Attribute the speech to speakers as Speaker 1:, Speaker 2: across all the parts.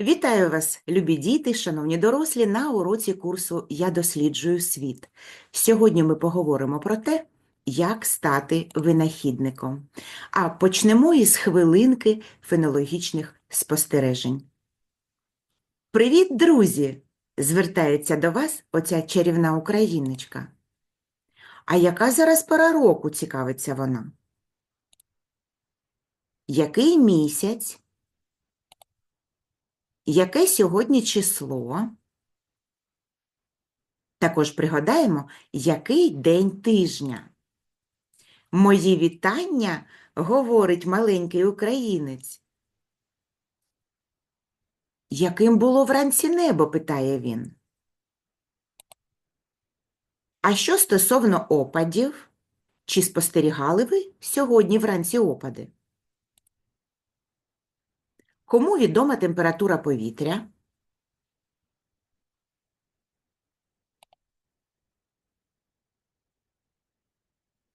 Speaker 1: Вітаю вас, любі діти, шановні дорослі, на уроці курсу Я досліджую світ. Сьогодні ми поговоримо про те, як стати винахідником. А почнемо із хвилинки фенологічних спостережень. Привіт, друзі! Звертається до вас оця чарівна україночка. А яка зараз пора року, цікавиться вона? Який місяць? Яке сьогодні число? Також пригадаємо, який день тижня. Мої вітання, говорить маленький українець. Яким було вранці небо, питає він. А що стосовно опадів? Чи спостерігали ви сьогодні вранці опади? Кому відома температура повітря?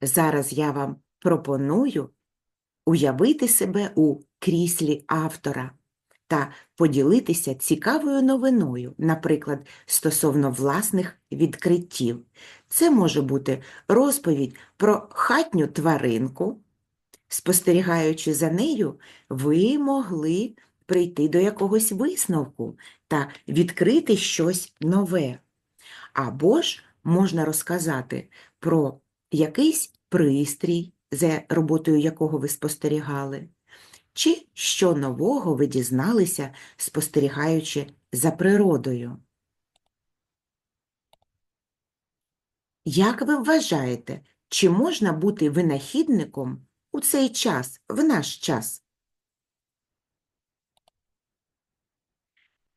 Speaker 1: Зараз я вам пропоную уявити себе у кріслі автора та поділитися цікавою новиною, наприклад, стосовно власних відкриттів. Це може бути розповідь про хатню тваринку. Спостерігаючи за нею, ви могли прийти до якогось висновку та відкрити щось нове. Або ж можна розказати про якийсь пристрій, за роботою якого ви спостерігали, чи що нового ви дізналися, спостерігаючи за природою. Як ви вважаєте, чи можна бути винахідником у цей час, в наш час?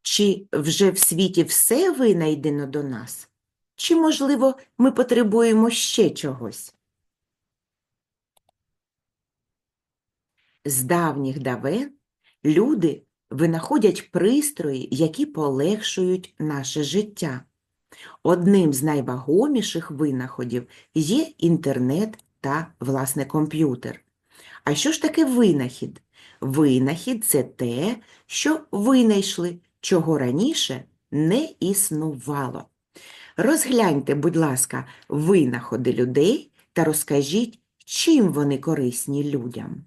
Speaker 1: Чи вже в світі все винайдено до нас? Чи, можливо, ми потребуємо ще чогось? З давніх давен люди винаходять пристрої, які полегшують наше життя. Одним з найвагоміших винаходів є інтернет та, власне, комп'ютер. А що ж таке винахід? Винахід це те, що винайшли, чого раніше не існувало. Розгляньте, будь ласка, винаходи людей та розкажіть, чим вони корисні людям.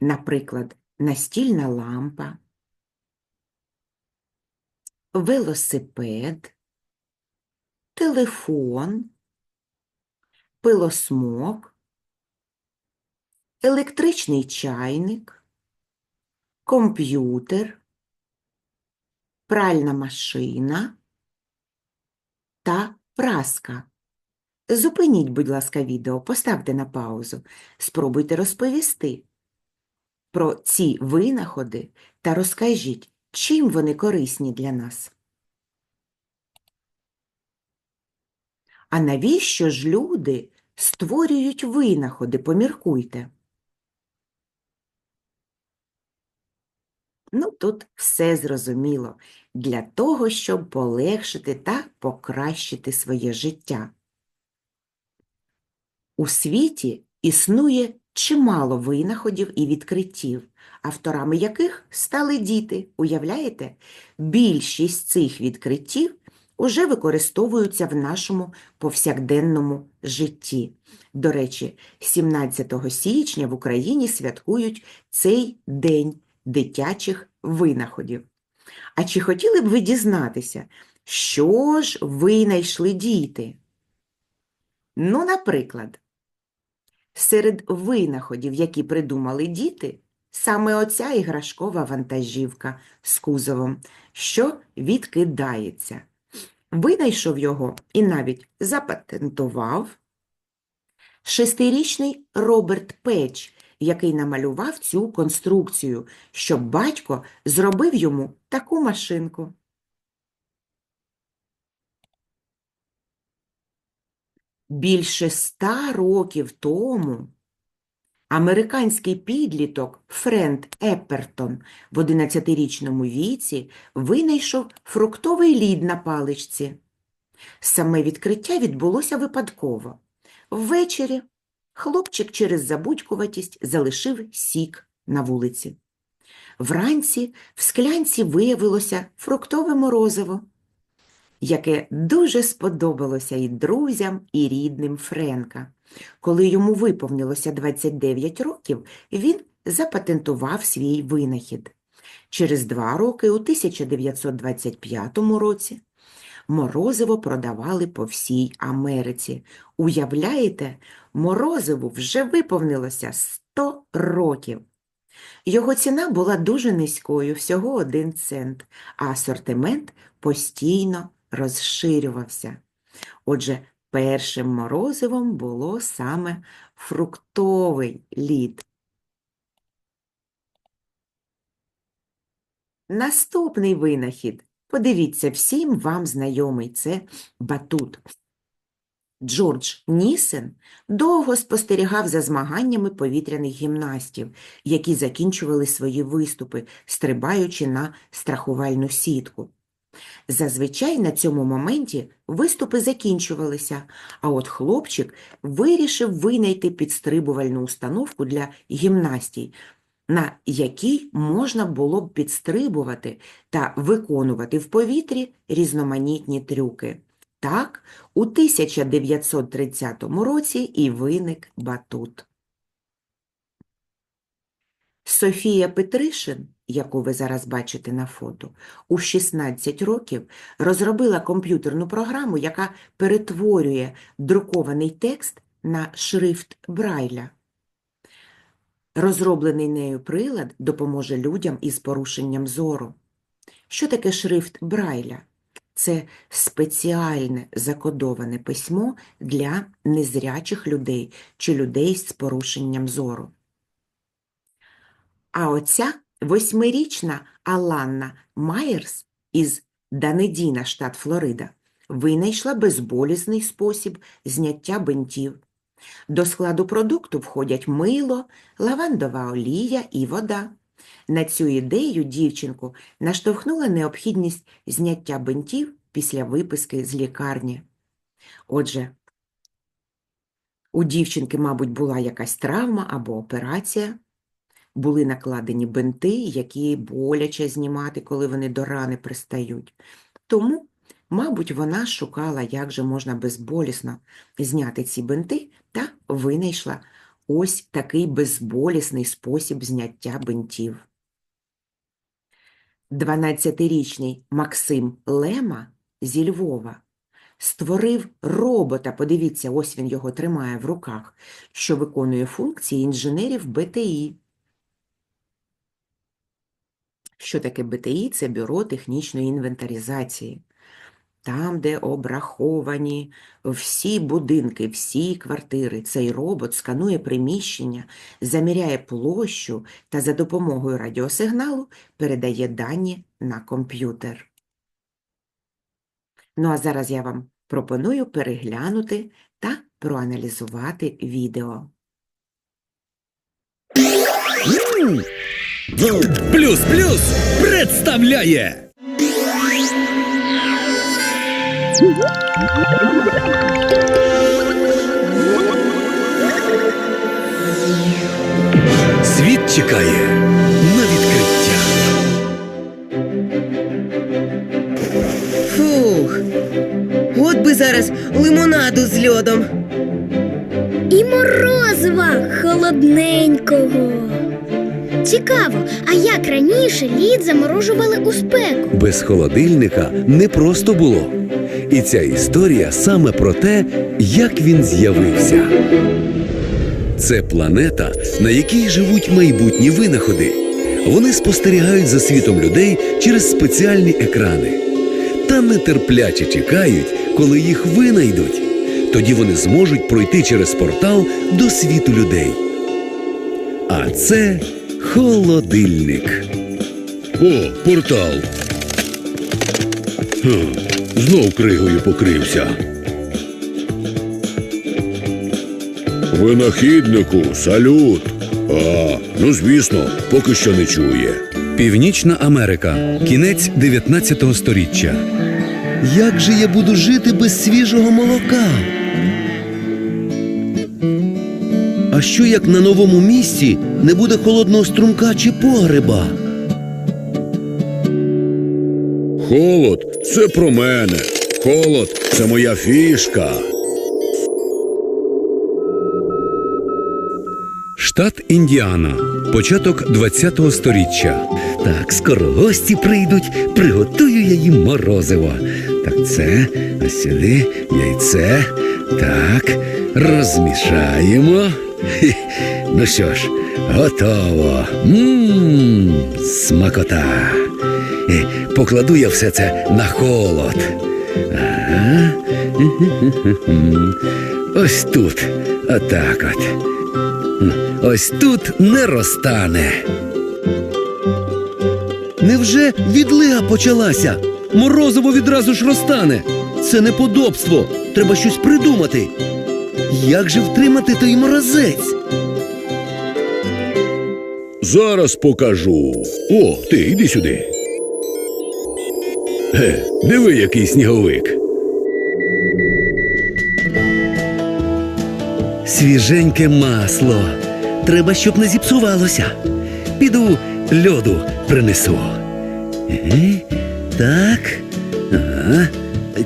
Speaker 1: Наприклад, настільна лампа, велосипед, телефон, пилосмок, електричний чайник, комп'ютер, пральна машина та праска. Зупиніть, будь ласка, відео, поставте на паузу, спробуйте розповісти про ці винаходи та розкажіть, чим вони корисні для нас. А навіщо ж люди створюють винаходи, поміркуйте? Ну, тут все зрозуміло. Для того, щоб полегшити та покращити своє життя. У світі існує чимало винаходів і відкриттів, авторами яких стали діти. Уявляєте? Більшість цих відкриттів уже використовуються в нашому повсякденному житті. До речі, 17 січня в Україні святкують цей день дитячих винаходів. А чи хотіли б ви дізнатися, що ж винайшли діти? Ну, наприклад, серед винаходів, які придумали діти, саме оця іграшкова вантажівка з кузовом, що відкидається. Винайшов його і навіть запатентував шестирічний Роберт Печ, який намалював цю конструкцію, щоб батько зробив йому таку машинку. Більше ста років тому американський підліток Френд Еппертон в 11-річному віці винайшов фруктовий лід на паличці. Саме відкриття відбулося випадково. Ввечері хлопчик через забудькуватість залишив сік на вулиці. Вранці в склянці виявилося фруктове морозиво, яке дуже сподобалося і друзям, і рідним Френка. Коли йому виповнилося 29 років, він запатентував свій винахід. Через два роки, у 1925 році, морозиво продавали по всій Америці. Уявляєте, морозиву вже виповнилося 100 років. Його ціна була дуже низькою, всього один цент, а асортимент постійно розширювався. Отже, першим морозивом було саме фруктовий лід. Наступний винахід. Подивіться, всім вам знайомий це батут. Джордж Нісен довго спостерігав за змаганнями повітряних гімнастів, які закінчували свої виступи, стрибаючи на страхувальну сітку. Зазвичай на цьому моменті виступи закінчувалися, а от хлопчик вирішив винайти підстрибувальну установку для гімнастій, на якій можна було б підстрибувати та виконувати в повітрі різноманітні трюки. Так, у 1930 році і виник батут. Софія Петришин, яку ви зараз бачите на фото, у 16 років розробила комп'ютерну програму, яка перетворює друкований текст на шрифт Брайля. Розроблений нею прилад допоможе людям із порушенням зору. Що таке шрифт Брайля? Це спеціальне закодоване письмо для незрячих людей чи людей з порушенням зору. А оця восьмирічна Аланна Майерс із Данедіна, штат Флорида, винайшла безболісний спосіб зняття бинтів. До складу продукту входять мило, лавандова олія і вода. На цю ідею дівчинку наштовхнула необхідність зняття бинтів після виписки з лікарні. Отже, у дівчинки, мабуть, була якась травма або операція, були накладені бинти, які боляче знімати, коли вони до рани пристають. Тому, мабуть, вона шукала, як же можна безболісно зняти ці бинти та винайшла ось такий безболісний спосіб зняття бинтів. 12-річний Максим Лема зі Львова створив робота, подивіться, ось він його тримає в руках, що виконує функції інженерів БТІ. Що таке БТІ? Це бюро технічної інвентаризації. Там, де обраховані всі будинки, всі квартири, цей робот сканує приміщення, заміряє площу та за допомогою радіосигналу передає дані на комп'ютер. Ну а зараз я вам пропоную переглянути та проаналізувати відео.
Speaker 2: Плюс плюс представляє Світ чекає на відкриття.
Speaker 3: Фух. От би зараз лимонаду з льодом.
Speaker 4: І морозива холодненького. Цікаво, а як раніше лід заморожували у спеку?
Speaker 2: Без холодильника не просто було. І ця історія саме про те, як він з'явився. Це планета, на якій живуть майбутні винаходи. Вони спостерігають за світом людей через спеціальні екрани та нетерпляче чекають, коли їх винайдуть. Тоді вони зможуть пройти через портал до світу людей. А це холодильник. О, портал. Хм, знов кригою покрився. Винахіднику, салют. А, ну звісно, поки що не чує. Північна Америка. Кінець 19 століття. Як же я буду жити без свіжого молока? А
Speaker 5: А що як на новому місці не буде холодного струмка чи погреба?
Speaker 6: Холод це про мене. Холод це моя фішка.
Speaker 2: Штат Індіана. Початок 20-го сторіччя.
Speaker 5: Так, скоро гості прийдуть, приготую я їм морозиво. Так, це, а сюди яйце. Так, розмішаємо. Хі, Ну що ж, готово. Мм, смакота. Покладу я все це на холод. Ага. Ось тут. Отак от. Ось тут не розтане. Невже відлига почалася? Морозиво відразу ж розтане. Це неподобство. Треба щось придумати. Як же втримати той морозець?
Speaker 6: Зараз покажу. О, ти йди сюди. Ге, диви, який сніговик.
Speaker 5: Свіженьке масло. Треба, щоб не зіпсувалося. Піду льоду принесу. Еге, Так. Ага.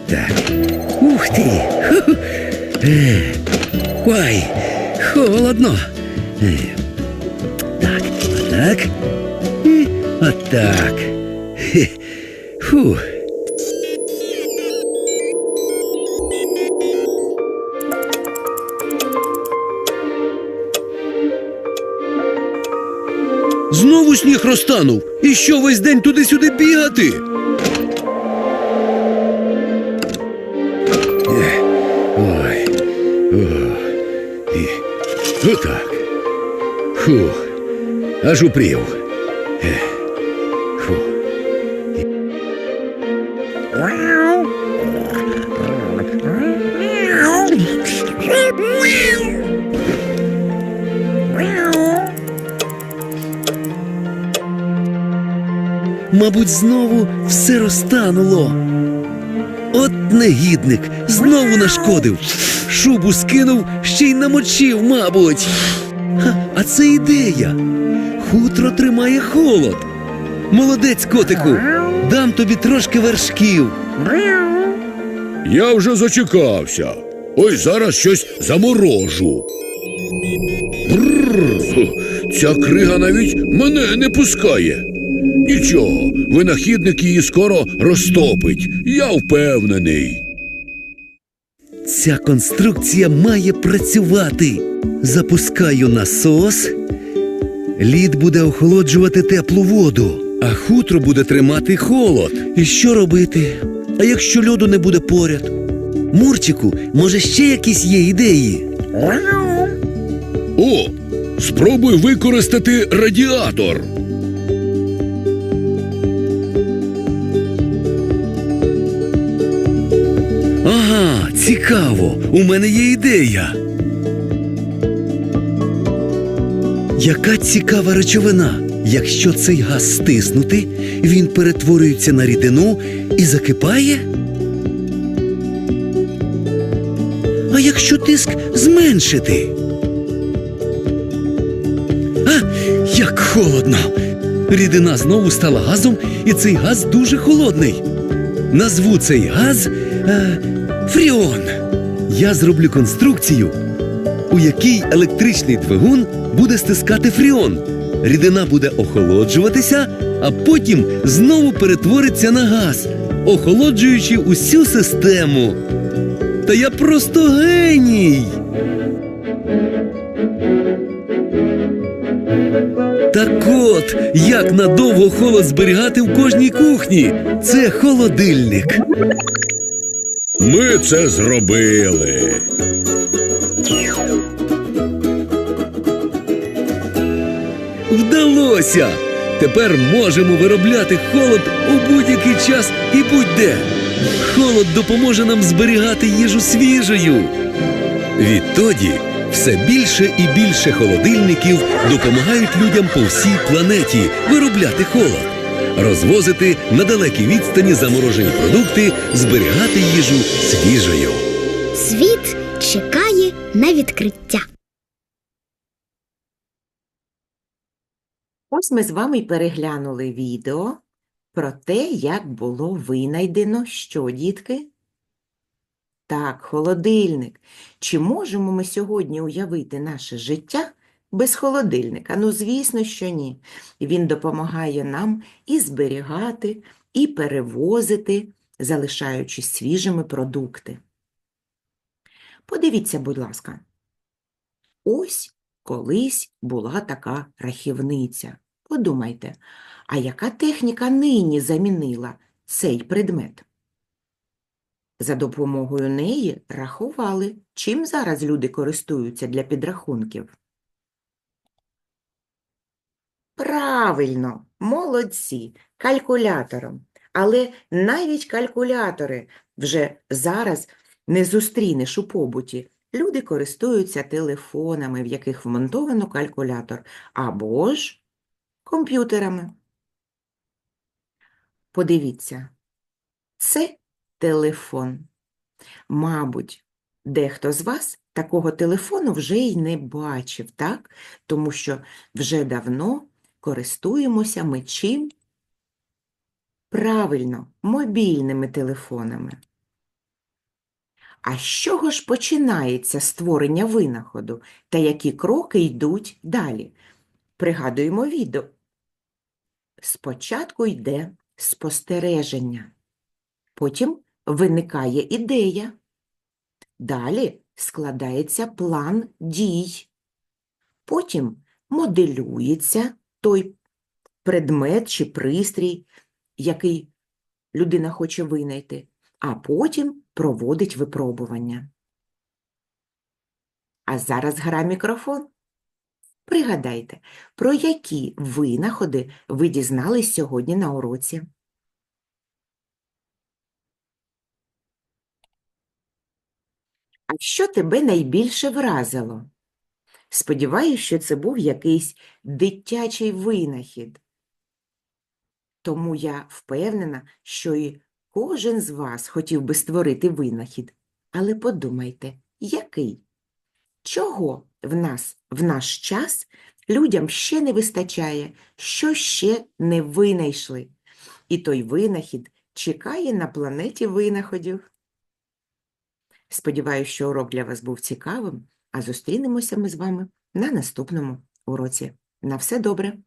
Speaker 5: Так. Ух ти. Е. Ой, холодно. Е. Так, отак. І отак. Хе. Знову сніг розтанув. І що весь день туди-сюди бігати?
Speaker 6: Ой. О. І. Отак. Фух. Аж упрів.
Speaker 5: Мабуть, знову все розтануло. От негідник знову нашкодив. Шубу скинув, ще й намочив, мабуть. А це ідея. Хутро тримає холод. Молодець, котику, дам тобі трошки вершків.
Speaker 6: Я вже зачекався. Ось зараз щось заморожу. Бррр, ця крига навіть мене не пускає. Нічого, винахідник її скоро розтопить. Я впевнений.
Speaker 5: Ця конструкція має працювати. Запускаю насос. Лід буде охолоджувати теплу воду, а хутро буде тримати холод. І що робити? А якщо льоду не буде поряд? Мурчику, може, ще якісь є ідеї?
Speaker 6: О, спробуй використати радіатор.
Speaker 5: Ага, цікаво. У мене є ідея. Яка цікава речовина? Якщо цей газ стиснути, він перетворюється на рідину і закипає? А якщо тиск зменшити? А, як холодно! Рідина знову стала газом, і цей газ дуже холодний. Назву цей газ е, Фріон. Я зроблю конструкцію, у якій електричний двигун буде стискати фріон. Рідина буде охолоджуватися, а потім знову перетвориться на газ, охолоджуючи усю систему. Та я просто геній. Так от, як надовго холод зберігати в кожній кухні. Це холодильник.
Speaker 6: Ми це зробили.
Speaker 5: Вдалося! Тепер можемо виробляти холод у будь-який час і будь-де. Холод допоможе нам зберігати їжу свіжою. Відтоді все більше і більше холодильників допомагають людям по всій планеті виробляти холод, розвозити на далекій відстані заморожені продукти, зберігати їжу свіжою.
Speaker 4: Світ чекає на відкриття.
Speaker 1: Ось ми з вами переглянули відео про те, як було винайдено, що дітки. Так, холодильник. Чи можемо ми сьогодні уявити наше життя без холодильника? Ну, звісно, що ні. Він допомагає нам і зберігати, і перевозити, залишаючи свіжими продукти. Подивіться, будь ласка. Ось колись була така рахівниця. Подумайте, а яка техніка нині замінила цей предмет? За допомогою неї рахували, чим зараз люди користуються для підрахунків. Правильно, молодці, калькулятором. Але навіть калькулятори вже зараз не зустрінеш у побуті. Люди користуються телефонами, в яких вмонтовано калькулятор, або ж комп'ютерами. Подивіться, це телефон. Мабуть, дехто з вас такого телефону вже й не бачив, так? Тому що вже давно користуємося ми чим? Правильно, мобільними телефонами. А з чого ж починається створення винаходу та які кроки йдуть далі? Пригадуємо відео. Спочатку йде спостереження, потім виникає ідея, далі складається план дій, потім моделюється той предмет чи пристрій, який людина хоче винайти, а потім проводить випробування. А зараз гра мікрофон. Пригадайте, про які винаходи ви дізнались сьогодні на уроці. А що тебе найбільше вразило? Сподіваюсь, що це був якийсь дитячий винахід. Тому я впевнена, що і кожен з вас хотів би створити винахід. Але подумайте, який? Чого в нас в наш час людям ще не вистачає, що ще не винайшли? І той винахід чекає на планеті винаходів. Сподіваюсь, що урок для вас був цікавим, а зустрінемося ми з вами на наступному уроці. На все добре!